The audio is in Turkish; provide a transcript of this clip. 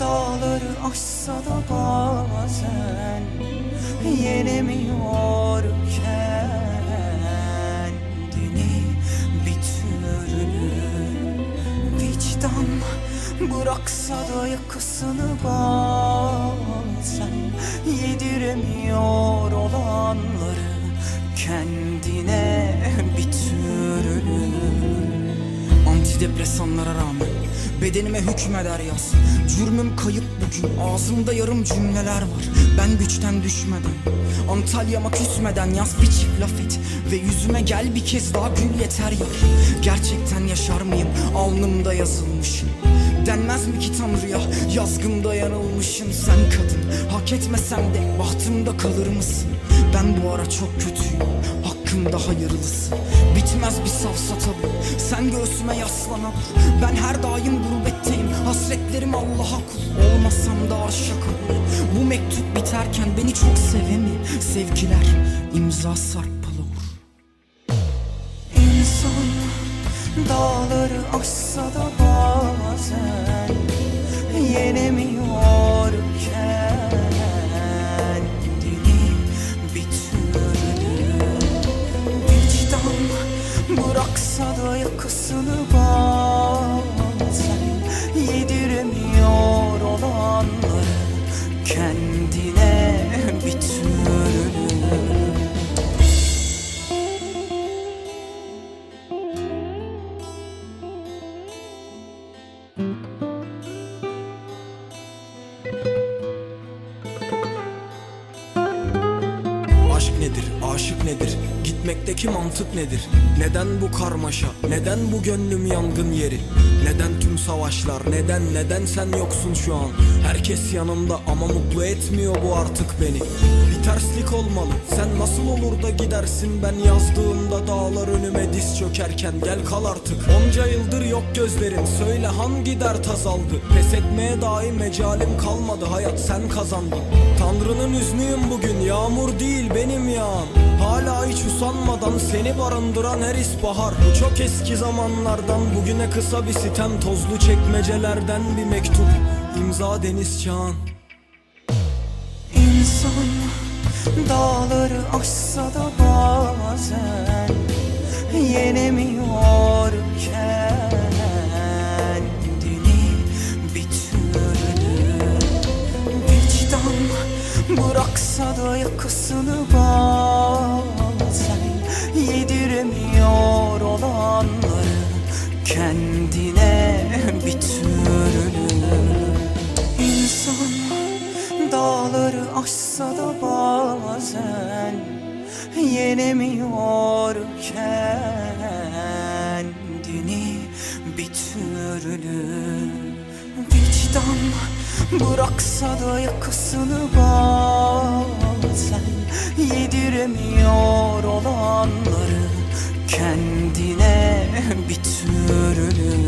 Dağları aşsa da bazen Yenemiyor kendini Bir türlü vicdan Bıraksa da yakasını bazen Yediremiyor olanları kendine bir Antidepresanlara rağmen Bedenime hükmeder yaz. Cürmüm kayıp bugün Ağzımda yarım cümleler var. Ben güçten düşmeden Antalya'ma küsmeden yaz bir çift laf et Ve yüzüme gel bir kez daha gül yeter ya. Gerçekten yaşar mıyım? Alnımda yazılmışım. Denmez mi ki Tanrı'ya? Yazgında yanılmışım. Sen kadın Hak etmesem de bahtımda kalır mısın? Ben bu ara çok kötüyüm. Hakkımda hayırlısı Bitmez bir safsata bu. Sen göğsüme yaslan al Ben her daim gurbetteyim. Hasretlerim Allah'a kul. Olmasam da aşık ol Bu mektup biterken beni çok sevemi. Sevgiler imza sarpalı olur. İnsan dağları aşsa da bazen yenemiyor kendini bir vicdan bıraksa da yakasını kendine türlü Aşk nedir, aşık nedir, gitmekteki mantık nedir? Neden bu karmaşa, neden bu gönlüm yangın yeri? Neden tüm savaşlar, neden, neden sen yoksun şu an? Herkes yanımda ama mutlu etmiyor bu artık beni. Bir terslik olmalı, sen nasıl olur da gidersin? Ben yazdığımda dağlar önüme diz çökerken. Gel kal artık. Onca yıldır yok gözlerin, söyle hangi dert azaldı? Pes etmeye daim mecalim kalmadı, hayat sen kazandın. Tanrı'nın üznüyüm bugün, yağmur değil benim yağan Hala hiç usanmadan seni barındıran her bahar Bu çok eski zamanlardan bugüne kısa bir sitem. Tozlu çekmecelerden bir mektup İmza Deniz Çağan İnsan dağları aşsa da bazen yenemiyor kendini bir türlü vicdan bıraksa da yakasını bazen yediremiyor olanları kendine aşsa da bazen yenemiyor kendini bir türlü vicdan bıraksa da yakasını bazen yediremiyor olanları kendine bir türlü